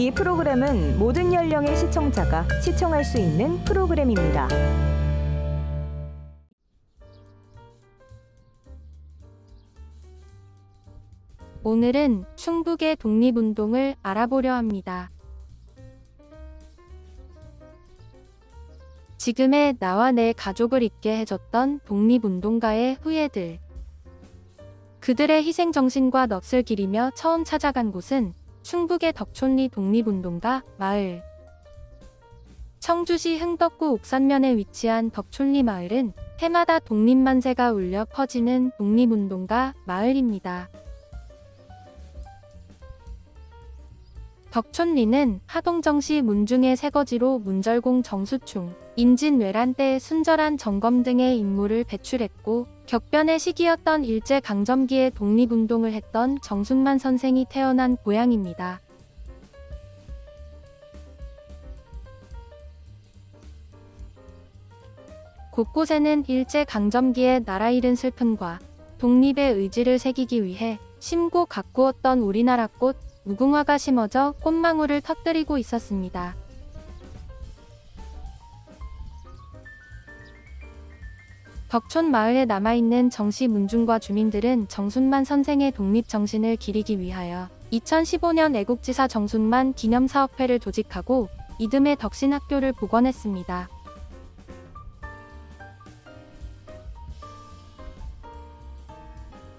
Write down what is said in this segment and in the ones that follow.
이 프로그램은 모든 연령의 시청자가 시청할 수 있는 프로그램입니다. 오늘은 충북의 독립운동을 알아보려 합니다. 지금의 나와 내 가족을 있게 해줬던 독립운동가의 후예들. 그들의 희생정신과 넋을 기리며 처음 찾아간 곳은 충북의 덕촌리 독립운동가 마을. 청주시 흥덕구 옥산면에 위치한 덕촌리 마을은 해마다 독립만세가 울려 퍼지는 독립운동가 마을입니다. 덕촌리는 하동정시 문중의 새거지로 문절공 정수충, 인진외란 때 순절한 점검 등의 임무를 배출했고 격변의 시기였던 일제강점기에 독립운동을 했던 정순만 선생이 태어난 고향입니다. 곳곳에는 일제강점기에 나라 잃은 슬픔과 독립의 의지를 새기기 위해 심고 가꾸었던 우리나라 꽃 무궁화가 심어져 꽃망울을 터뜨리고 있었습니다. 덕촌 마을에 남아있는 정시 문중과 주민들은 정순만 선생의 독립 정신을 기리기 위하여 2015년 애국지사 정순만 기념사업회를 조직하고 이듬해 덕신학교를 복원했습니다.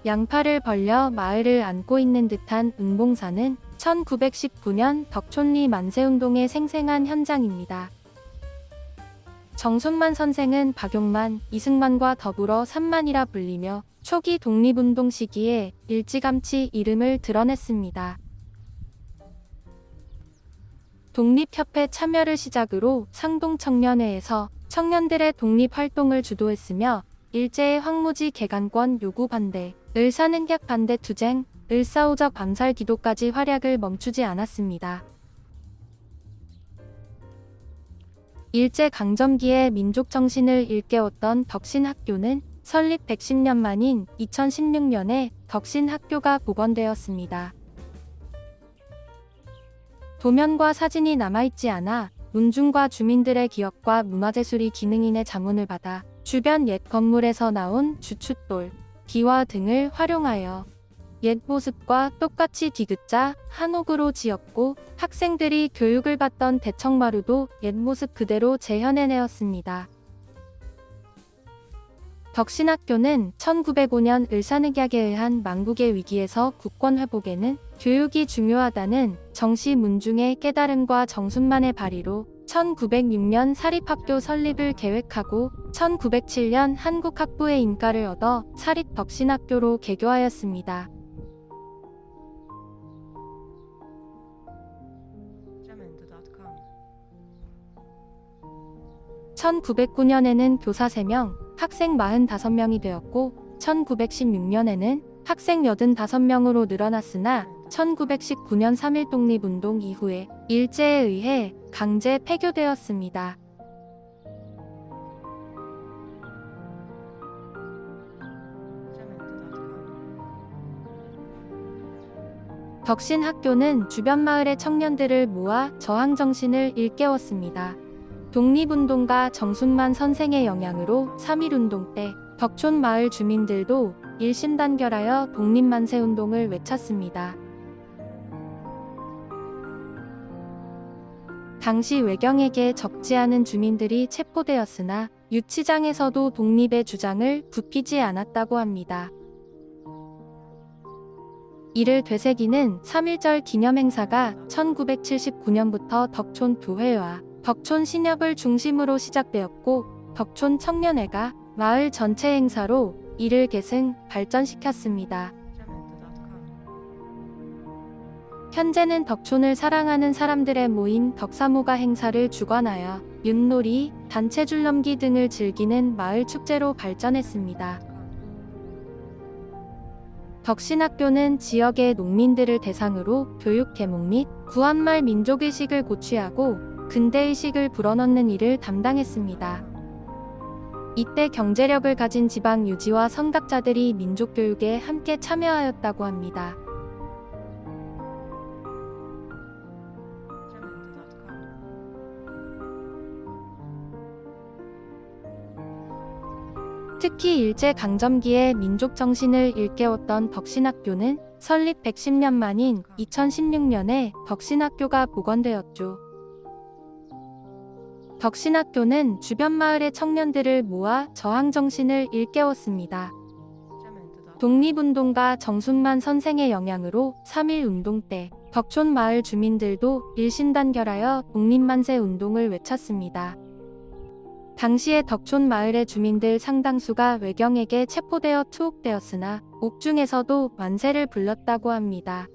양팔을 벌려 마을을 안고 있는 듯한 은봉사는 1919년 덕촌리 만세운동의 생생한 현장입니다. 정순만 선생은 박용만, 이승만과 더불어 삼만이라 불리며 초기 독립운동 시기에 일찌감치 이름을 드러냈습니다. 독립협회 참여를 시작으로 상동청년회에서 청년들의 독립활동을 주도했으며 일제의 황무지 개간권 요구 반대, 을사능격 반대 투쟁, 을사오적 암살 기도까지 활약을 멈추지 않았습니다. 일제 강점기에 민족 정신을 일깨웠던 덕신학교는 설립 110년 만인 2016년에 덕신학교가 복원되었습니다. 도면과 사진이 남아있지 않아 문중과 주민들의 기억과 문화재수리 기능인의 자문을 받아 주변 옛 건물에서 나온 주춧돌, 기와 등을 활용하여 옛 모습과 똑같이 디귿자 한옥으로 지었고 학생들이 교육을 받던 대청마루도 옛 모습 그대로 재현해내었습니다. 덕신학교는 1905년 을사늑약에 의한 망국의 위기에서 국권 회복에는 교육이 중요하다는 정시 문중의 깨달음과 정순만의 발의로 1906년 사립학교 설립을 계획하고 1907년 한국학부의 인가를 얻어 사립 덕신학교로 개교하였습니다. 1909년에는 교사 3명, 학생 45명이 되었고 1916년에는 학생 85명으로 늘어났으나 1919년 3.1 독립운동 이후에 일제에 의해 강제 폐교되었습니다. jamendo.com 덕신 학교는 주변 마을의 청년들을 모아 저항 정신을 일깨웠습니다. 독립운동가 정순만 선생의 영향으로 3.1운동 때 덕촌 마을 주민들도 일심단결하여 독립만세 운동을 외쳤습니다. 당시 외경에게 적지 않은 주민들이 체포되었으나 유치장에서도 독립의 주장을 굽히지 않았다고 합니다. 이를 되새기는 3.1절 기념행사가 1979년부터 덕촌 교회와 덕촌 신협을 중심으로 시작되었고 덕촌 청년회가 마을 전체 행사로 이를 계승 발전시켰습니다. 현재는 덕촌을 사랑하는 사람들의 모임 덕사모가 행사를 주관하여 윷놀이, 단체 줄넘기 등을 즐기는 마을 축제로 발전했습니다. 덕신학교는 지역의 농민들을 대상으로 교육 계몽 및 구한말 민족의식을 고취하고 근대의식을 불어넣는 일을 담당했습니다. 이때 경제력을 가진 지방 유지와 선각자들이 민족교육에 함께 참여하였다고 합니다. 특히 일제강점기에 민족정신을 일깨웠던 덕신학교는 설립 110년 만인 2016년에 덕신학교가 복원되었죠. 덕신학교는 주변 마을의 청년들을 모아 저항 정신을 일깨웠습니다. 독립운동가 정순만 선생의 영향으로 3.1 운동 때 덕촌 마을 주민들도 일신단결하여 독립만세 운동을 외쳤습니다. 당시에 덕촌 마을의 주민들 상당수가 외경에게 체포되어 투옥되었으나 옥중에서도 만세를 불렀다고 합니다.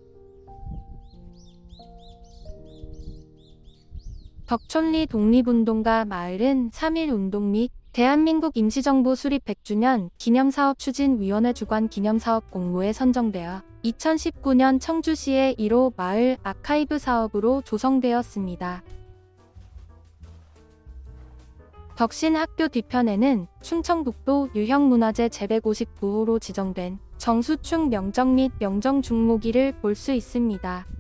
덕촌리 독립운동가 마을은 3.1 운동 및 대한민국 임시정부 수립 100주년 기념사업 추진위원회 주관 기념사업 공모에 선정되어 2019년 청주시의 1호 마을 아카이브 사업으로 조성되었습니다. 덕신 학교 뒤편에는 충청북도 유형문화재 제159호로 지정된 정수충 명정 및 명정 중모기를 볼 수 있습니다.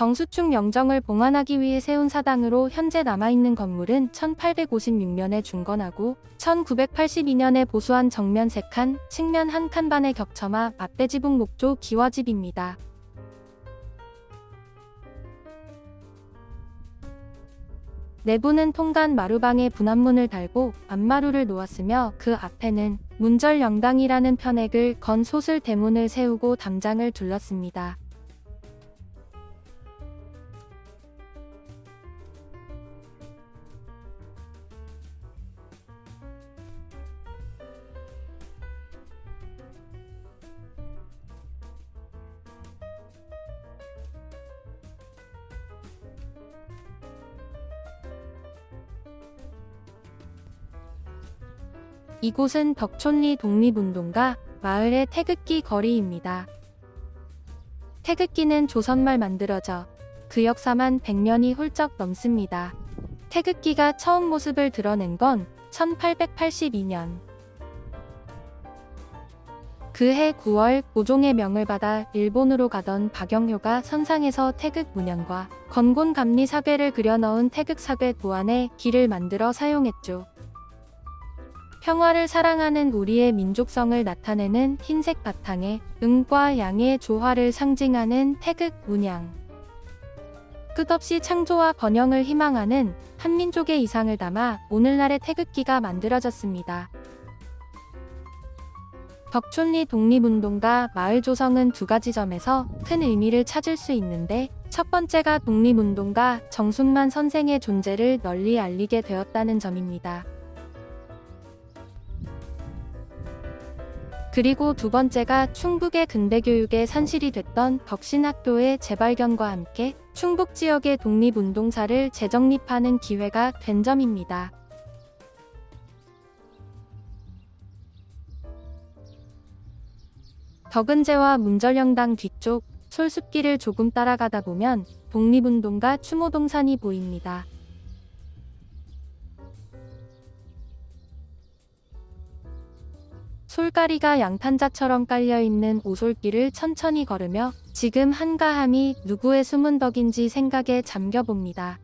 정수충 명정을 봉안하기 위해 세운 사당으로 현재 남아있는 건물은 1856년에 중건하고 1982년에 보수한 정면 3칸, 측면 1칸 반의 격처마 앞대지붕 목조 기와집입니다. 내부는 통간 마루방에 분암문을 달고 앞마루를 놓았으며 그 앞에는 문절영당이라는 편액을 건 소슬 대문을 세우고 담장을 둘렀습니다. 이곳은 덕촌리 독립운동가 마을의 태극기 거리입니다. 태극기는 조선말 만들어져 그 역사만 100년이 훌쩍 넘습니다. 태극기가 처음 모습을 드러낸 건 1882년. 그해 9월 고종의 명을 받아 일본으로 가던 박영효가 선상에서 태극 문양과 건곤 감리 사괴를 그려 넣은 태극 사괴 도안에 길을 만들어 사용했죠. 평화를 사랑하는 우리의 민족성을 나타내는 흰색 바탕에 음과 양의 조화를 상징하는 태극 문양. 끝없이 창조와 번영을 희망하는 한민족의 이상을 담아 오늘날의 태극기가 만들어졌습니다. 덕촌리 독립운동가 마을 조성은 두 가지 점에서 큰 의미를 찾을 수 있는데 첫 번째가 독립운동가 정순만 선생의 존재를 널리 알리게 되었다는 점입니다. 그리고 두 번째가 충북의 근대 교육의 산실이 됐던 덕신학교의 재발견과 함께 충북 지역의 독립운동사를 재정립하는 기회가 된 점입니다. 덕은제와 문절영당 뒤쪽 솔숲길을 조금 따라가다 보면 독립운동가 추모동산이 보입니다. 솔가리가 양탄자처럼 깔려있는 오솔길을 천천히 걸으며 지금 한가함이 누구의 숨은 덕인지 생각에 잠겨봅니다.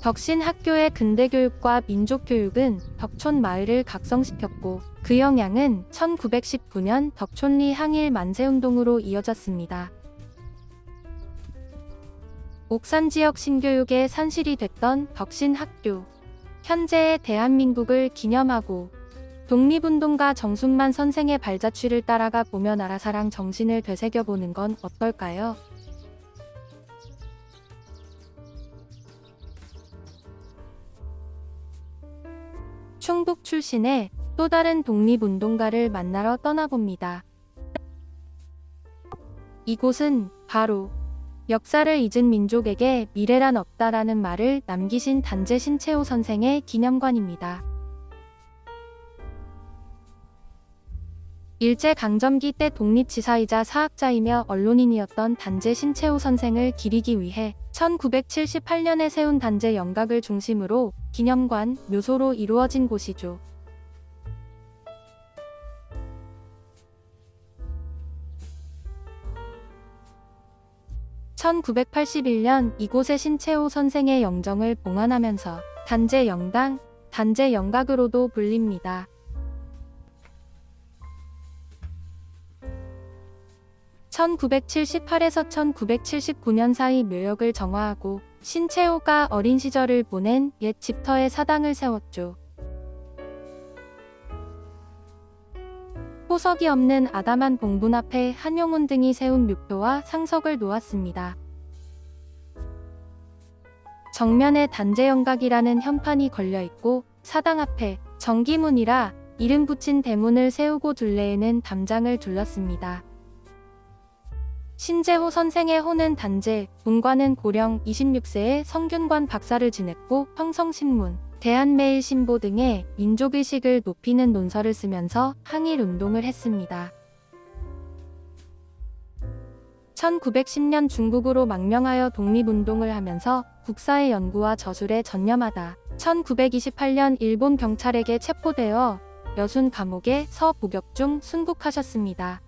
덕신 학교의 근대 교육과 민족 교육은 덕촌 마을을 각성시켰고 그 영향은 1919년 덕촌리 항일 만세 운동으로 이어졌습니다. 옥산 지역 신교육의 산실이 됐던 덕신 학교. 현재의 대한민국을 기념하고 독립운동가 정순만 선생의 발자취를 따라가 보며 나라사랑 정신을 되새겨보는 건 어떨까요? 충북 출신의 또 다른 독립운동가를 만나러 떠나봅니다. 이곳은 바로 역사를 잊은 민족에게 미래란 없다라는 말을 남기신 단재 신채호 선생의 기념관입니다. 일제 강점기 때 독립지사이자 사학자이며 언론인이었던 단재 신채호 선생을 기리기 위해 1978년에 세운 단재 영각을 중심으로 기념관, 묘소로 이루어진 곳이죠. 1981년 이곳에 신채호 선생의 영정을 봉안하면서 단재 영당, 단재 영각으로도 불립니다. 1978에서 1979년 사이 묘역을 정화하고 신채호가 어린 시절을 보낸 옛 집터에 사당을 세웠죠. 호석이 없는 아담한 봉분 앞에 한용운 등이 세운 묘표와 상석을 놓았습니다. 정면에 단재영각이라는 현판이 걸려 있고 사당 앞에 정기문이라 이름 붙인 대문을 세우고 둘레에는 담장을 둘렀습니다. 신재호 선생의 호는 단재, 문관은 고령 26세에 성균관 박사를 지냈고 평성신문, 대한매일신보 등의 민족의식을 높이는 논설을 쓰면서 항일 운동을 했습니다. 1910년 중국으로 망명하여 독립운동을 하면서 국사의 연구와 저술에 전념하다 1928년 일본 경찰에게 체포되어 여순 감옥에 서복역 중 순국하셨습니다.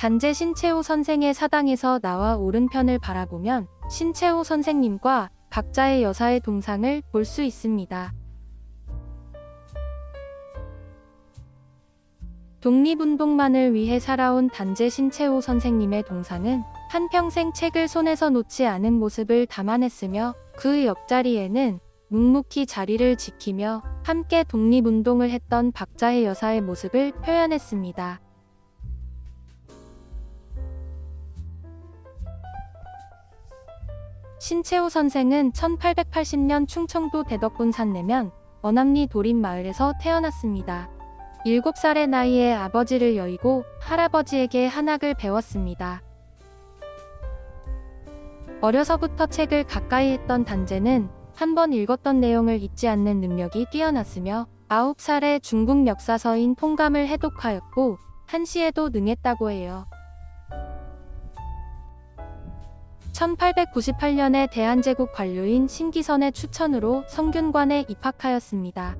단재 신채호 선생의 사당에서 나와 오른편을 바라보면 신채호 선생님과 각자의 여사의 동상을 볼 수 있습니다. 독립운동만을 위해 살아온 단재 신채호 선생님의 동상은 한평생 책을 손에서 놓지 않은 모습을 담아냈으며 그 옆자리에는 묵묵히 자리를 지키며 함께 독립운동을 했던 박자의 여사의 모습을 표현했습니다. 신채호 선생은 1880년 충청도 대덕군 산내면 어남리 도림마을에서 태어났습니다. 7살의 나이에 아버지를 여의고 할아버지에게 한학을 배웠습니다. 어려서부터 책을 가까이 했던 단재는 한 번 읽었던 내용을 잊지 않는 능력이 뛰어났으며 9살에 중국 역사서인 통감을 해독하였고 한시에도 능했다고 해요. 1898년에 대한제국 관료인 신기선의 추천으로 성균관에 입학하였습니다.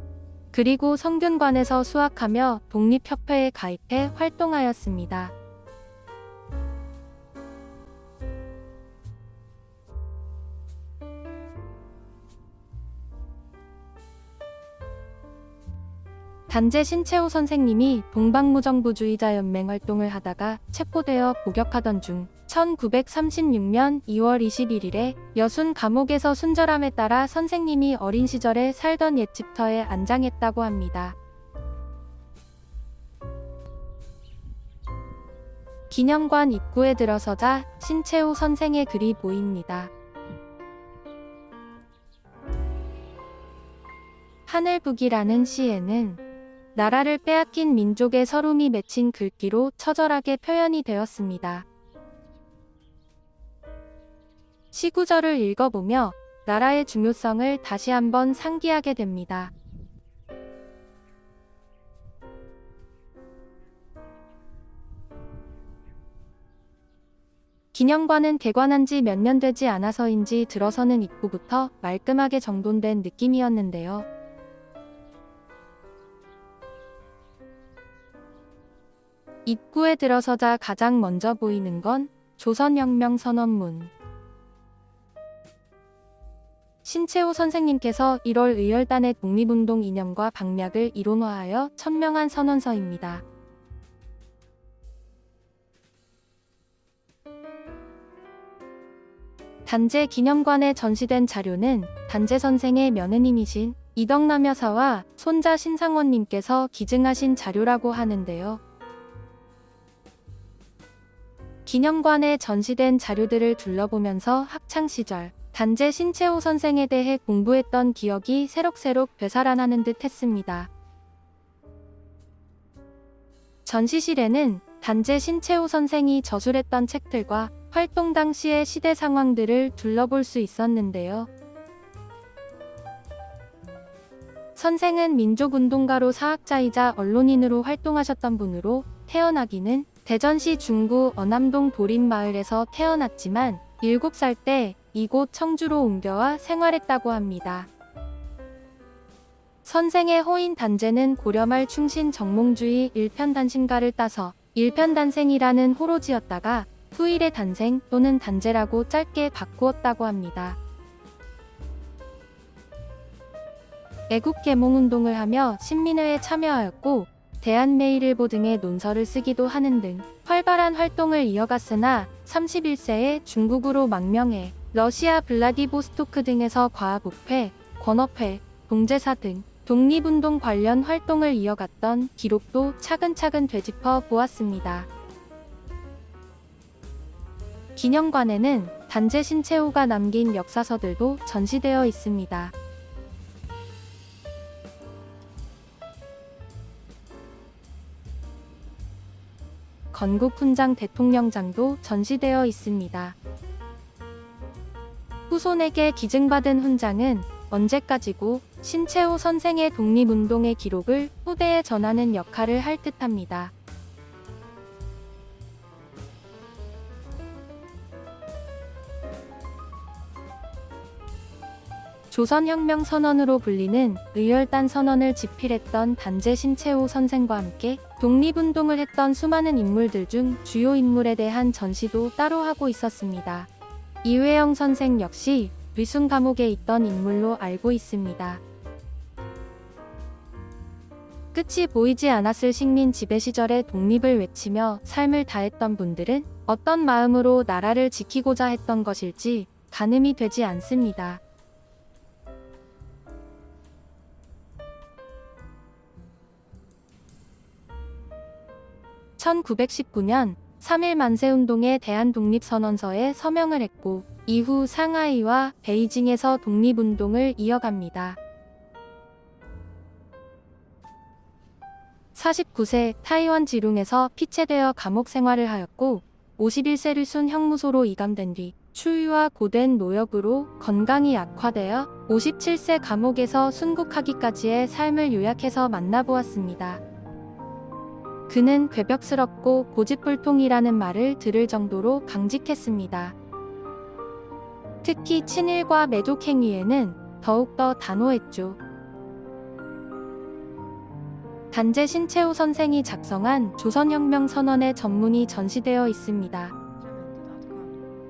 그리고 성균관에서 수학하며 독립협회에 가입해 활동하였습니다. 단재 신채호 선생님이 동방무정부주의자 연맹 활동을 하다가 체포되어 복역하던 중 1936년 2월 21일에 여순 감옥에서 순절함에 따라 선생님이 어린 시절에 살던 옛 집터에 안장했다고 합니다. 기념관 입구에 들어서자 신채호 선생의 글이 보입니다. 하늘북이라는 시에는 나라를 빼앗긴 민족의 서름이 맺힌 글귀로 처절하게 표현이 되었습니다. 시구절을 읽어보며 나라의 중요성을 다시 한번 상기하게 됩니다. 기념관은 개관한 지 몇 년 되지 않아서인지 들어서는 입구부터 말끔하게 정돈된 느낌이었는데요. 입구에 들어서자 가장 먼저 보이는 건 조선혁명 선언문. 신채호 선생님께서 1월 의열단의 독립운동 이념과 방략을 이론화하여 천명한 선언서입니다. 단재 기념관에 전시된 자료는 단재 선생의 며느님이신 이덕남 여사와 손자 신상원님께서 기증하신 자료라고 하는데요. 기념관에 전시된 자료들을 둘러보면서 학창시절 단재 신채호 선생에 대해 공부했던 기억이 새록새록 되살아나는 듯 했습니다. 전시실에는 단재 신채호 선생이 저술했던 책들과 활동 당시의 시대 상황들을 둘러볼 수 있었는데요. 선생은 민족운동가로 사학자이자 언론인으로 활동하셨던 분으로 태어나기는 대전시 중구 어남동 도림마을에서 태어났지만 7살 때 이곳 청주로 옮겨와 생활했다고 합니다. 선생의 호인 단제는 고려말 충신 정몽주의 일편단신가를 따서 일편단생이라는 호로 지었다가 후일의 단생 또는 단제라고 짧게 바꾸었다고 합니다. 애국 개몽 운동을 하며 신민회에 참여하였고 대한매일일보 등의 논설을 쓰기도 하는 등 활발한 활동을 이어갔으나 31세에 중국으로 망명해 러시아 블라디보스토크 등에서 과학업회, 권업회, 동제사 등 독립운동 관련 활동을 이어갔던 기록도 차근차근 되짚어 보았습니다. 기념관에는 단제 신채호가 남긴 역사서들도 전시되어 있습니다. 건국 훈장 대통령장도 전시되어 있습니다. 후손에게 기증받은 훈장은 언제까지고 신채호 선생의 독립운동의 기록을 후대에 전하는 역할을 할 듯합니다. 조선혁명 선언으로 불리는 의열단 선언을 집필했던 단제 신채호 선생과 함께 독립운동을 했던 수많은 인물들 중 주요 인물에 대한 전시도 따로 하고 있었습니다. 이회영 선생 역시 위순 감옥에 있던 인물로 알고 있습니다. 끝이 보이지 않았을 식민 지배 시절의 독립을 외치며 삶을 다했던 분들은 어떤 마음으로 나라를 지키고자 했던 것일지 가늠이 되지 않습니다. (1919년) 3일 만세운동의 대한 독립선언서에 서명을 했고 이후 상하이와 베이징에서 독립운동을 이어갑니다. 49세 타이완 지룽에서 피체되어 감옥 생활을 하였고 51세를 순 형무소로 이감된 뒤 추위와 고된 노역으로 건강이 악화되어 57세 감옥에서 순국하기까지의 삶을 요약해서 만나보았습니다. 그는 괴벽스럽고 고집불통이라는 말을 들을 정도로 강직했습니다. 특히 친일과 매독 행위에는 더욱더 단호했죠. 단제 신채호 선생이 작성한 조선혁명 선언의 전문이 전시되어 있습니다.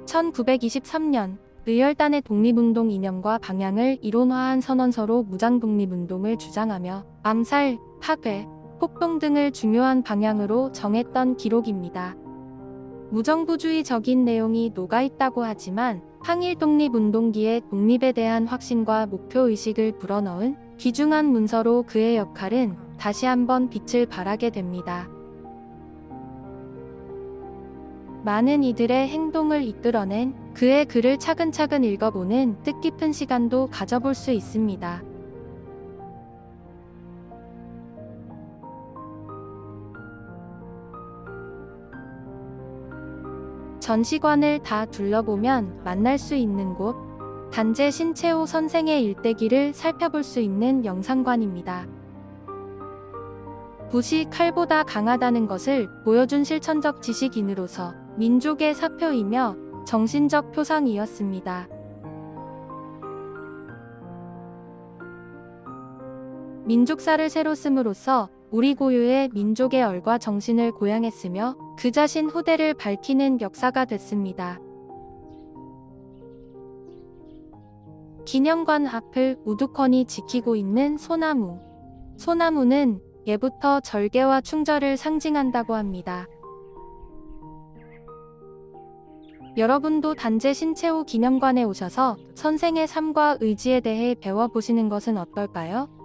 Jamendo.com. 1923년 의열단의 독립운동 이념과 방향을 이론화한 선언서로 무장 독립운동을 주장하며 암살, 파괴, 폭동 등을 중요한 방향으로 정했던 기록입니다. 무정부주의적인 내용이 녹아있다고 하지만 항일 독립운동기의 독립에 대한 확신과 목표의식을 불어넣은 귀중한 문서로 그의 역할은 다시 한번 빛을 발하게 됩니다. 많은 이들의 행동을 이끌어낸 그의 글을 차근차근 읽어보는 뜻깊은 시간도 가져볼 수 있습니다. 전시관을 다 둘러보면 만날 수 있는 곳, 단제 신채호 선생의 일대기를 살펴볼 수 있는 영상관입니다. 붓이 칼보다 강하다는 것을 보여준 실천적 지식인으로서 민족의 사표이며 정신적 표상이었습니다. 민족사를 새로 씀으로써 우리 고유의 민족의 얼과 정신을 고양했으며 그 자신 후대를 밝히는 역사가 됐습니다. 기념관 앞을 우두커니 지키고 있는 소나무. 소나무는 예부터 절개와 충절을 상징한다고 합니다. 여러분도 단제 신채호 기념관에 오셔서 선생의 삶과 의지에 대해 배워보시는 것은 어떨까요?